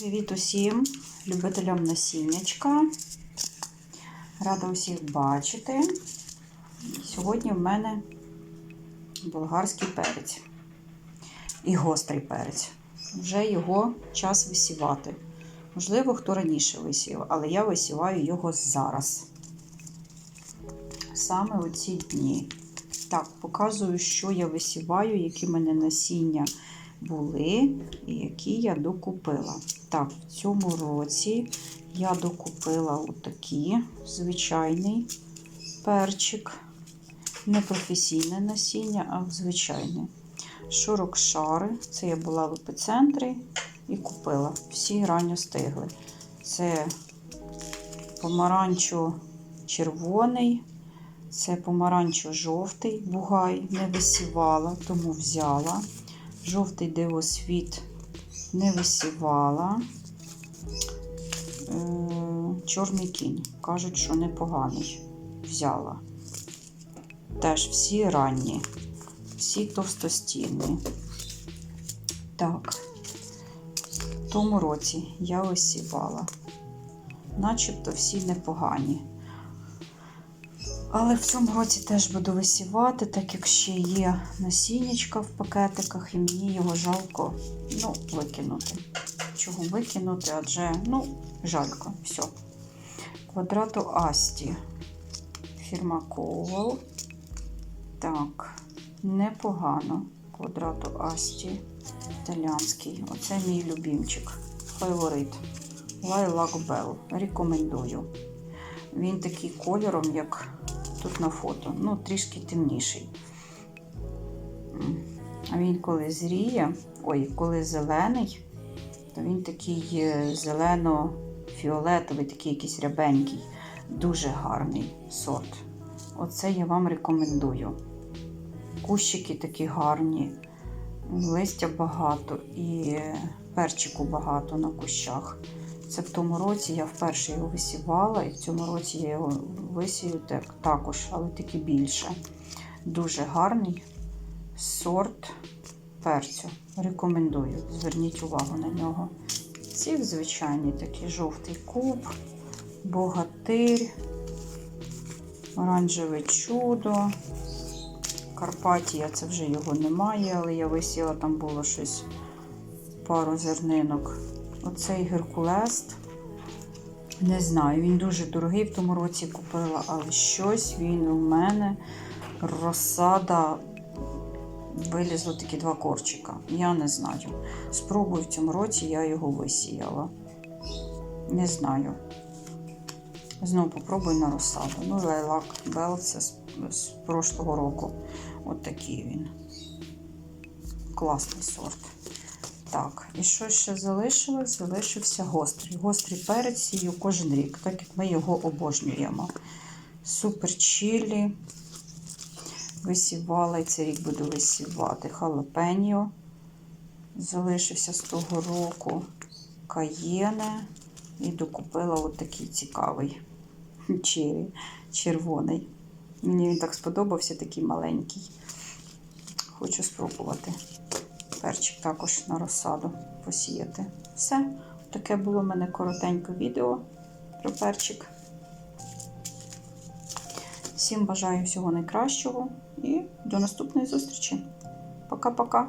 Привіт усім любителям насіннячка. Рада усіх бачити. Сьогодні в мене болгарський перець і гострий перець. Вже його час висівати. Можливо, хто раніше висів, але я висіваю його зараз. Саме у ці дні. Так, показую, що я висіваю, які в мене насіння були і які я докупила. Так, в цьому році я докупила отакі звичайний перчик. Не професійне насіння, а звичайне. Шорокшари. Це я була в епіцентрі і купила. Всі ранньо стигли. Це помаранчо-червоний, це помаранчо-жовтий бугай, не висівала, тому взяла. Жовтий дивосвіт не висівала. Е, Чорний кінь. Кажуть, що непоганий. Взяла. Теж всі ранні, всі товстостінні. Так, в тому році я висівала. Начебто всі непогані. Але в цьому році теж буду висівати, так як ще є насіннячка в пакетиках, і мені його жалко ну, викинути. Чого викинути? Адже, ну, жалько, все. Квадрату Асті. Фірма Ковал. Так, непогано. Квадрату Асті. Італіанський. Оце мій любімчик. Фаворит. Лайлак Белл. Рекомендую. Він такий кольором, як тут на фото, ну, трішки темніший. А він коли зріє, ой, коли зелений, то він такий е, зелено-фіолетовий, такий якийсь рябенький, дуже гарний сорт. Оце я вам рекомендую. Кущики такі гарні, листя багато і е, перчику багато на кущах. Це в тому році я вперше його висівала, і в цьому році я його висію так, також, але таки більше. Дуже гарний сорт перцю. Рекомендую. Зверніть увагу на нього. Ці звичайні такі жовтий куб, богатир, оранжеве чудо. Карпатія, це вже його немає, але я висіла, там було щось пару зернинок. Оцей Геркулест. Не знаю, він дуже дорогий в тому році купила, але щось він у мене розсада вилізло такі два корчика. Я не знаю. Спробую в цьому році я його висіяла. Не знаю. Знову попробую на розсаду. Ну, лайлак Бел це з, з прошлого року. От такий він. Класний сорт. Так, і що ще залишилось? Залишився гострий. Гострий перець сію кожен рік, так як ми його обожнюємо. Супер чилі. Висівала, і цей рік буду висівати. Халапеньо. Залишився з того року каєне. І докупила отакий цікавий чирі, червоний. Мені він так сподобався, такий маленький. Хочу спробувати перчик також на розсаду посіяти. Все. Таке було в мене коротеньке відео про перчик. Всім бажаю всього найкращого і до наступної зустрічі. Пока-пока!